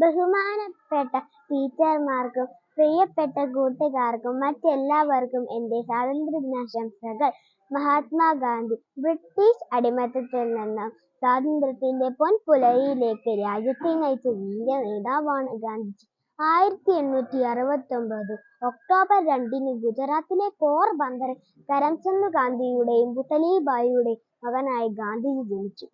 ബഹുമാനപ്പെട്ട ടീച്ചർമാർക്കും പ്രിയപ്പെട്ട കൂട്ടുകാർക്കും മറ്റെല്ലാവർക്കും എന്റെ സ്വാതന്ത്ര്യദിനാശംസകൾ. മഹാത്മാഗാന്ധി ബ്രിട്ടീഷ് അടിമത്തത്തിൽ നിന്ന് സ്വാതന്ത്ര്യത്തിന്റെ പൊൻപുലരിയിലേക്ക് രാജ്യത്തെ നയിച്ച വീരനേതാവാണ് ഗാന്ധിജി. ആയിരത്തി എണ്ണൂറ്റി അറുപത്തി ഒമ്പത് ഒക്ടോബർ രണ്ടിന് ഗുജറാത്തിലെ പോർബന്തറിൽ കരംചന്ദ് ഗാന്ധിയുടെയും പുതലിബായിയുടെയും മകനായി ഗാന്ധിജി ജനിച്ചു.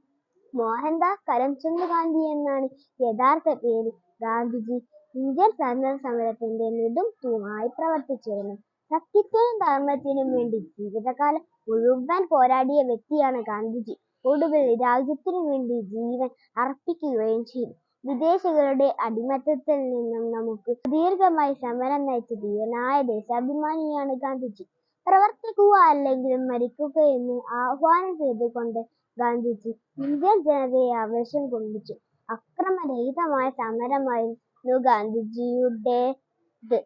മോഹൻദാസ് കരംചന്ദ് ഗാന്ധി എന്നാണ് യഥാർത്ഥ പേര്. ഗാന്ധിജി ഇന്ത്യൻ സ്വാതന്ത്ര്യസമരത്തിന്റെ നെടും തൂണായി പ്രവർത്തിച്ചിരുന്നു. സത്യത്തിനും ധർമ്മത്തിനും വേണ്ടി ജീവിതകാലം മുഴുവൻ പോരാടിയ വ്യക്തിയാണ് ഗാന്ധിജി. ഒടുവിൽ രാജ്യത്തിനു വേണ്ടി ജീവൻ അർപ്പിക്കുകയും ചെയ്തു. വിദേശികളുടെ അടിമത്തത്തിൽ നിന്നും നമുക്ക് സുദീർഘമായി സമരം നയിച്ച ധീരനായ ദേശാഭിമാനിയാണ് ഗാന്ധിജി. പ്രവർത്തിക്കുക അല്ലെങ്കിൽ മരിക്കുക എന്ന് ആഹ്വാനം ചെയ്തുകൊണ്ട് ഗാന്ധിജി ഇന്ത്യൻ ജനതയെ ആവേശം കൊള്ളിച്ചു. അക്രമരഹിതമായ സമരമായിരുന്നു ഗാന്ധിജിയുടേത്.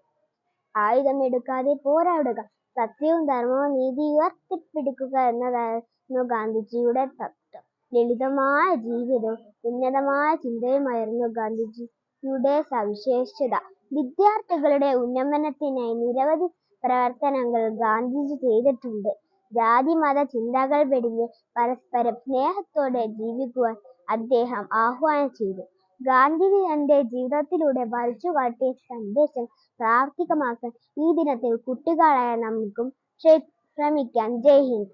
ആയുധമെടുക്കാതെ പോരാടുക, സത്യവും ധർമ്മവും നീതിയും ഉയർത്തിപ്പിടിക്കുക എന്നതായിരുന്നു ഗാന്ധിജിയുടെ തത്വം ലളിതമായ ജീവിതവും ഉന്നതമായ ചിന്തയുമായിരുന്നു ഗാന്ധിജിയുടെ സവിശേഷത. വിദ്യാർത്ഥികളുടെ ഉന്നമനത്തിനായി നിരവധി പ്രവർത്തനങ്ങൾ ഗാന്ധിജി ചെയ്തിട്ടുണ്ട്. ജാതി-മത ചിന്തകൾ വെടിഞ്ഞ് പരസ്പരം സ്നേഹത്തോടെ ജീവിക്കുവാൻ അദ്ദേഹം ആഹ്വാനം ചെയ്തു. ഗാന്ധിജി തന്റെ ജീവിതത്തിലൂടെ വരച്ചുകാട്ടിയ സന്ദേശം പ്രാവർത്തികമാക്കാൻ ഈ ദിനത്തിൽ കുട്ടികളായ നമുക്കും ശ്രമിക്കാം. ജയ് ഹിന്ദ്.